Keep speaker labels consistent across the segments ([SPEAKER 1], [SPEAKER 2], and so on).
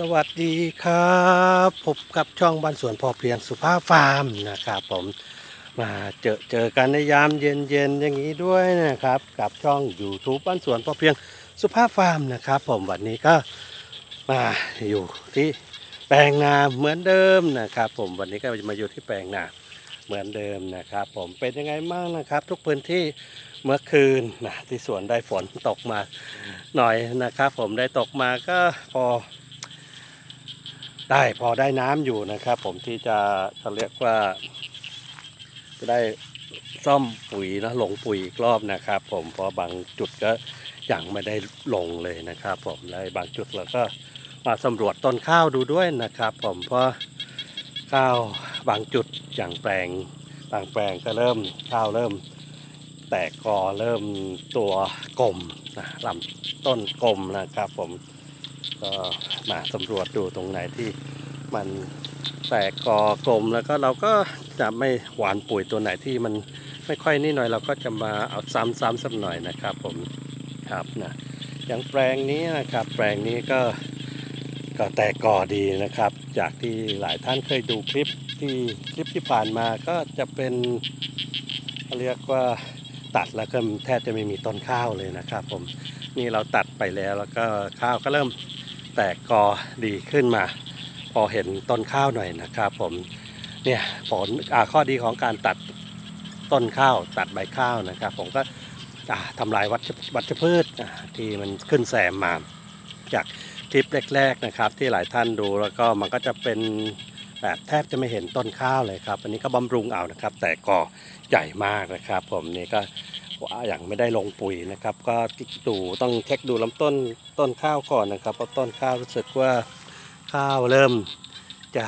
[SPEAKER 1] สวัสดีครับพบกับช่องบ้านสวนพอเพียงสุภาพฟาร์มนะครับผมมาเจอเจอกันในยามเย็นๆอย่างนี้ด้วยนะครับ กับช่อง YouTube บ้านสวนพอเพียงสุภาพฟาร์มนะครับ ผมวันนี้ก็มาอยู่ที่แปลงนาเหมือนเดิมนะครับ ผมวันนี้ก็จะมาอยู่ที่แปลงนาเหมือนเดิมนะครับ ผมเป็นยังไงบ้างนะครับ ทุกพื้นที่เมื่อคืนนะที่สวนได้ฝนตกมาหน่อยนะครับ ผมได้ตกมาก็พอ ได้พอได้น้ำอยู่นะครับ ผมที่จะเขาเรียกว่าจะได้ซ่อมปุ๋ยนะลงปุ๋ยอีกรอบนะครับ ผมเพราะบางจุดก็ยังไม่ได้ลงเลยนะครับ ผมและบางจุดเราก็มาสำรวจต้นข้าวดูด้วยนะครับ ผมเพราะข้าวบางจุดอย่างแปลงบางแปลงก็เริ่มข้าวเริ่ม แตกกอเริ่มตัวกลมนะลำต้นกลมนะครับ ผม ก็มาสำรวจดูตรงไหนที่มันแตกกอกลมแล้วก็เราก็จะไม่หวานปุ๋ยตัวไหนที่มันไม่ค่อยนี่หน่อยเราก็จะมาเอาซ้ำซ้ำสักหน่อยนะครับผมครับนะอย่างแปลงนี้นะครับแปลงนี้ก็ก็แตกกอดีนะครับ จากที่หลายท่านเคยดูคลิปที่คลิปที่ผ่านมาก็จะเป็นเขาเรียกว่าตัดแล้วก็แทบจะไม่มีต้นข้าวเลยนะครับผมนี่เราตัดไปแล้วแล้วก็ข้าวก็เริ่ม แตกกอดีขึ้นมา พอเห็นต้นข้าวหน่อยนะครับ ผมเนี่ยผลข้อดีของการตัดต้นข้าวตัดใบข้าวนะครับ ผมก็ทำลายวัชวัชพืชที่มันขึ้นแซมมา จากคลิปแรกๆนะครับ ที่หลายท่านดูแล้วก็มันก็จะเป็นแบบแทบจะไม่เห็นต้นข้าวเลยครับ อันนี้ก็บำรุงเอานะครับ แต่กอใหญ่มากนะครับ ผมนี่ก็ ว่าอย่างไม่ได้ลงปุ๋ยนะครับ ก็ดูต้องเช็คดูลำต้นต้นข้าวก่อนนะครับเพราะต้นข้าวรู้สึกว่าข้าวเริ่มจะ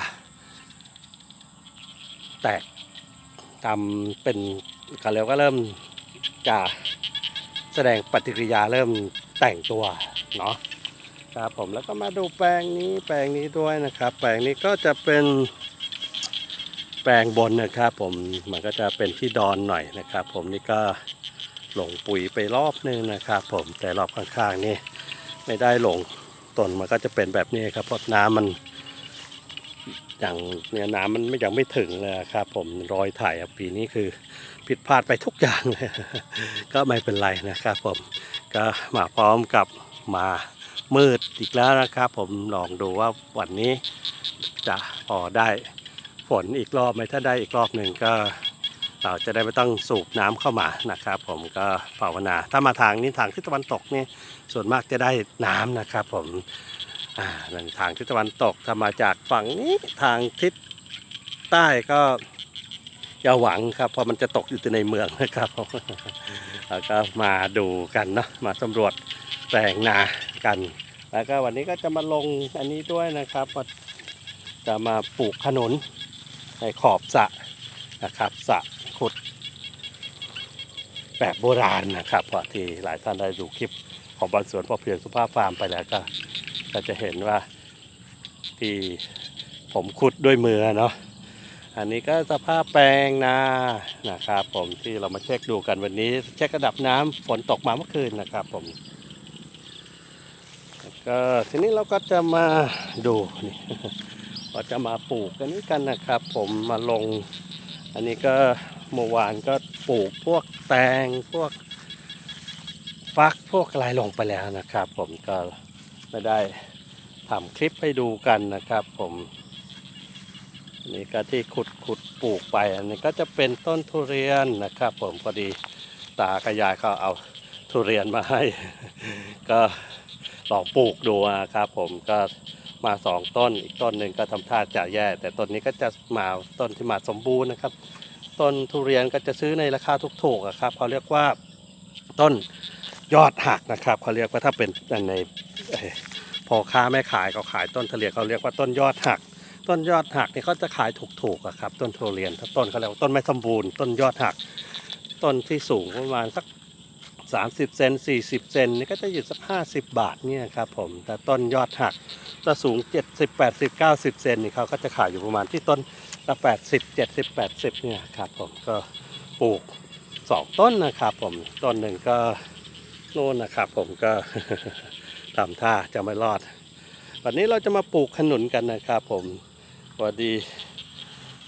[SPEAKER 1] แตกทำเป็นกันแล้วก็เริ่มจะแสดงปฏิกิริยาเริ่มแต่งตัวเนาะครับผมแล้วก็มาดูแปลงนี้แปลงนี้ด้วยนะครับ แปลงนี้ก็จะเป็นแปลงบนนะครับ ผมมันก็จะเป็นที่ดอนหน่อยนะครับ ผมนี่ก็ หลงปุ๋ยไปรอบนึงนะครับ ผมแต่รอบข้างๆนี่ไม่ได้หลงต้นมันก็จะเป็นแบบนี้ครับเพราะน้ำมันอย่างเนี่ยน้ำมันไม่ยังไม่ถึงเลยครับ ผมรอยถ่ายปีนี้คือผิดพลาดไปทุกอย่างเลยก็ไม่เป็นไรนะครับผมก็มาพร้อมกับมามืดอีกแล้วนะครับ ผมลองดูว่าวันนี้จะพอได้ฝนอีกรอบไหมถ้าได้อีกรอบหนึ่งก็ เราจะได้ไม่ต้องสูบน้ำเข้ามานะครับ ผมก็ภาวนา ถ้ามาทางนี้ทางทิศตะวันตกนี่ส่วนมากจะได้น้ำนะครับ ผมานั่นทางทิศตะวันตกถ้ามาจากฝั่งนี้ทางทิศใต้ก็อย่าหวังครับเพราะมันจะตกอยู่ในเมืองนะครับผมแล้วก็มาดูกันเนาะมาสำรวจแปลงนากัน แล้วก็วันนี้ก็จะมาลงอันนี้ด้วยนะครับจะมาปลูกขนุนในขอบสะนะครับสะ แบบโบราณนะครับเพราะที่หลายท่านได้ดูคลิปของบอลสวนพ่อเพียงสุภาพฟาร์มไปแล้วก็ก็จะเห็นว่าที่ผมขุดด้วยมือเนาะอันนี้ก็สภาพแปลงนานะครับ ผมที่เรามาเช็คดูกันวันนี้ เช็คระดับน้ำฝนตกมาเมื่อคืนนะครับ ผมก็ทีนี้เราก็จะมาดูนี่เราจะมาปลูกกันนี้กันนะครับ ผมมาลง อันนี้ก็ เมื่อวานก็ปลูกพวกแตงพวกฟักพวกอะไรลงไปแล้วนะครับ ผมก็ไม่ได้ทำคลิปให้ดูกันนะครับ ผมนี่ก็ที่ขุดขุดปลูกไป อันนี้ก็จะเป็นต้นทุเรียนนะครับ ผมพอดีตากับยายเขาเอาทุเรียนมาให้ ก็ลองปลูกดูนะครับ ผมก็มาสองต้นอีกต้นหนึ่งก็ทำท่าจะแย่ แต่ต้นนี้ก็จะมาต้นที่มาสมบูรณ์นะครับ ต้นทุเรียนก็จะซื้อในราคาถูกๆครับเขาเรียกว่าต้นยอดหักนะครับเขาเรียกว่าถ้าเป็นในพอค้าแม่ขายเขาขายต้นทุเรียนเขาเรียกว่าต้นยอดหัก ต้นยอดหักนี่เขาจะขายถูกๆครับต้นทุเรียนถ้าต้นเขาเรียกว่าต้นไม่สมบูรณ์ต้นยอดหัก ต้นที่สูงประมาณสัก 30 เซน40 เซนนี่ก็จะอยู่สัก 50 บาทเนี่ยครับผมแต่ต้นยอดหักถ้าสูง 70 80 90 เซนนี่เขาก็จะขายอยู่ประมาณที่ต้น ละ80 70 80เนี่ยครับผมก็ปลูก2ต้นนะครับผมต้นหนึ่งก็โน่นนะครับผมก็ทำท่าจะไม่รอด วันนี้เราจะมาปลูกขนุนกันนะครับผมพอดี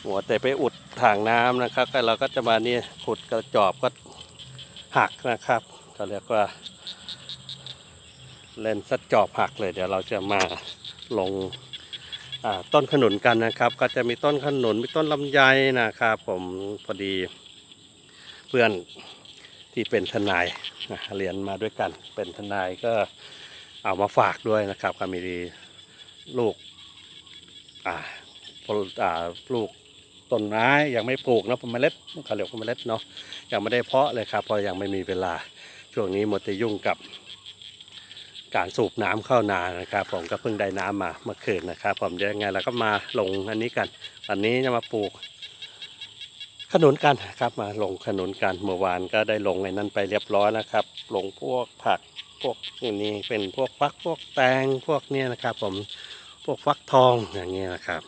[SPEAKER 1] หัวแต่ไปอุดถังน้ำนะครับก็เราก็จะมาเนี่ยขุดกระจอบก็หักนะครับก็เรียกว่า เล่นสัดจอบหักเลยเดี๋ยวเราจะมาลง ต้นขนุนกันนะครับ ก็จะมีต้นขนุนมีต้นลำไยนะครับ ผมพอดีเพื่อนที่เป็นทนายนะเรียนมาด้วยกัน เป็นทนายก็เอามาฝากด้วยนะครับก็มีลูกอ่าพลอ่าลูกต้นไม้ยังไม่ปลูกเนอะเมล็ดเขาเรียกว่าเมล็ดเนาะยังไม่ได้เพาะเลยครับเพราะยังไม่มีเวลาช่วงนี้หมดแต่ยุ่งกับ การสูบน้ำเข้านานะครับ ผมก็เพิ่งได้น้ำมาเมื่อคืนนะครับ ผมเดี๋ยวยังไงเราก็มาลงอันนี้กันวันนี้จะมาปลูก ขนุนกันครับมาลงขนุนกันเมื่อวานก็ได้ลงในนั้นไปเรียบร้อยแล้วครับ ลงพวกผักพวกนี้เป็นพวกฟักพวกแตงพวกเนี้ยนะครับ ผมพวกฟักทองอย่างเงี้ยนะครับ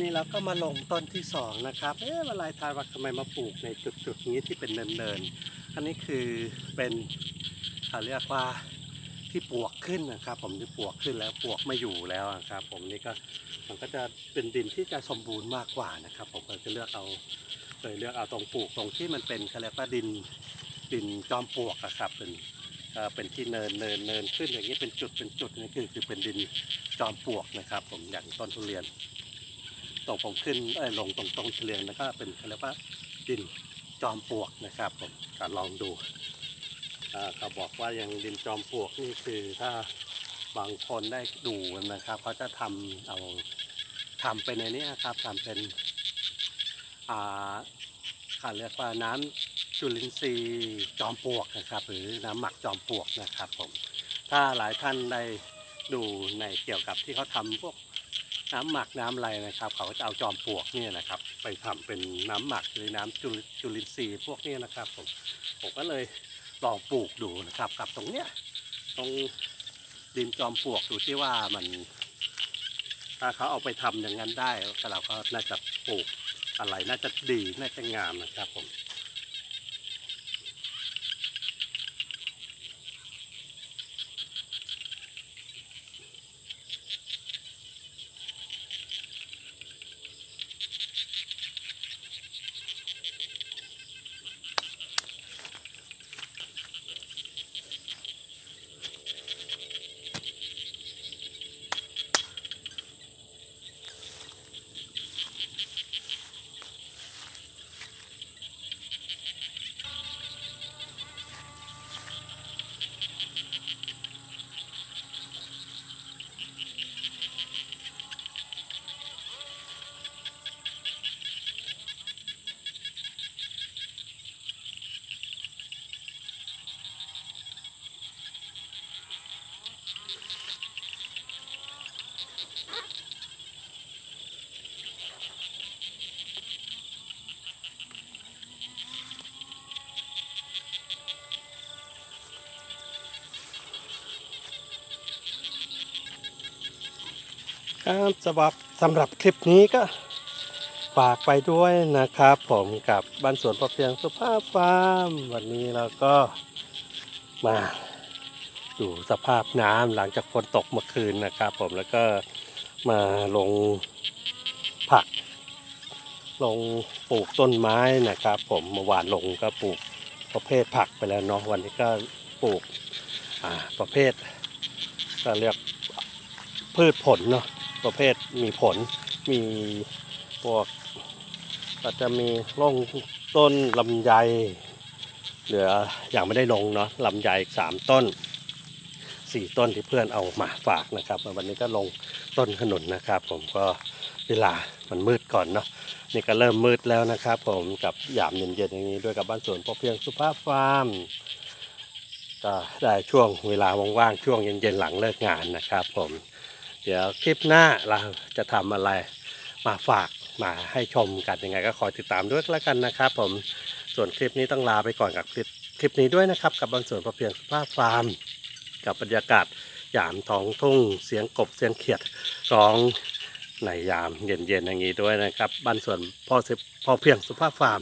[SPEAKER 1] นี่เราก็มาลงต้นที่สองนะครับ เอ๊ะมาลายทายว่าทำไมมาปลูกในจุดจุดๆนี้ที่เป็นเนินๆ อันนี้คือเป็นเขาเรียกว่าที่ปวกขึ้นนะครับ ผมที่ปวกขึ้นแล้วปวกไม่อยู่แล้วนะครับ ผมนี่ก็มันก็จะเป็นดินที่จะสมบูรณ์มากกว่านะครับ ผมก็จะเลือกเอาเลยเลือกเอาตรงปลูกตรงที่มันเป็นเขาเรียกว่าดินดินจอมปลวกอะครับ เป็นเอ่อเป็นที่เนินเนินเนินขึ้นอย่างนี้เป็นจุดเป็นจุดนี่คือคือเป็นดินจอมปลวกนะครับ ผมอย่างต้นทุเรียน ตรงผมขึ้นเอ้ลงตรงตรงเฉลียงแล้วก็เป็นเขาเรียกว่าดินจอมปลวกนะครับผมก็ลองดูเขาบอกว่าอย่างดินจอมปลวกนี่คือถ้าบางคนได้ดูนะครับเขาจะทำเอาทำเป็นในนี้ครับทำเป็นอ่าเขาเรียกว่าน้ำจุลินทรีย์จอมปลวกนะครับหรือน้ำหมักจอมปลวกนะครับผมถ้าหลายท่านได้ดูในเกี่ยวกับที่เขาทำพวก น้ำหมักน้ำอะไรนะครับ เขาจะเอาจอมปลวกเนี่ยนะครับ ไปทำเป็นน้ำหมักหรือน้ำจุลจุลินทรีย์พวกนี้นะครับผมผมก็เลยลองปลูกดูนะครับกับตรงเนี้ยตรงดินจอมปลวกดูที่ว่ามัน ถ้าเขาเอาไปทำอย่างนั้นได้เราก็น่าจะปลูกอะไรน่าจะดีน่าจะงามนะครับผม ครับสำหรับสำหรับคลิปนี้ก็ฝากไปด้วยนะครับ ผมกับบ้านสวนพอเพียงสุภาพฟาร์มวันนี้เราก็มาดูสภาพน้ำหลังจากฝนตกเมื่อคืนนะครับ ผมแล้วก็มาลงผัก ลงปลูกต้นไม้นะครับ ผมเมื่อวานลงก็ปลูกประเภทผักไปแล้วเนาะวันนี้ก็ปลูกประเภทก็เรียกพืชผลเนาะ ประเภทมีผล มีพวกก็จะมีลงต้นลำไย เหลืออย่างไม่ได้ลงเนาะลำไยอีกสามต้นสี่ต้นที่เพื่อนเอามาฝากนะครับ วันนี้ก็ลงต้นขนุนนะครับ ผมก็เวลามันมืดก่อนเนาะนี่ก็เริ่มมืดแล้วนะครับ ผมกับยามเย็นๆอย่างนี้ด้วยกับบ้านสวนพอเพียงสุภาพฟาร์มก็ได้ช่วงเวลาว่างๆช่วงเย็นๆหลังเลิกงานนะครับ ผม เดี๋ยวคลิปหน้าเราจะทำอะไรมาฝากมาให้ชมกันยังไง ก็คอยติดตามด้วยแล้วกันนะครับผมส่วนคลิปนี้ต้องลาไปก่อนกับคลิปคลิปนี้ด้วยนะครับ กับบานส่วนพอเพียงสุภาพฟาร์ม กับบรรยากาศยามท้องทุ่ง เสียงกบเสียงเขียดร้องในยามเย็นๆอย่างนี้ด้วยนะครับบ้านสวนพ่อพอเพียงสุภาพฟาร์ม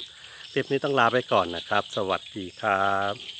[SPEAKER 1] คลิปนี้ต้องลาไปก่อนนะครับ สวัสดีครับ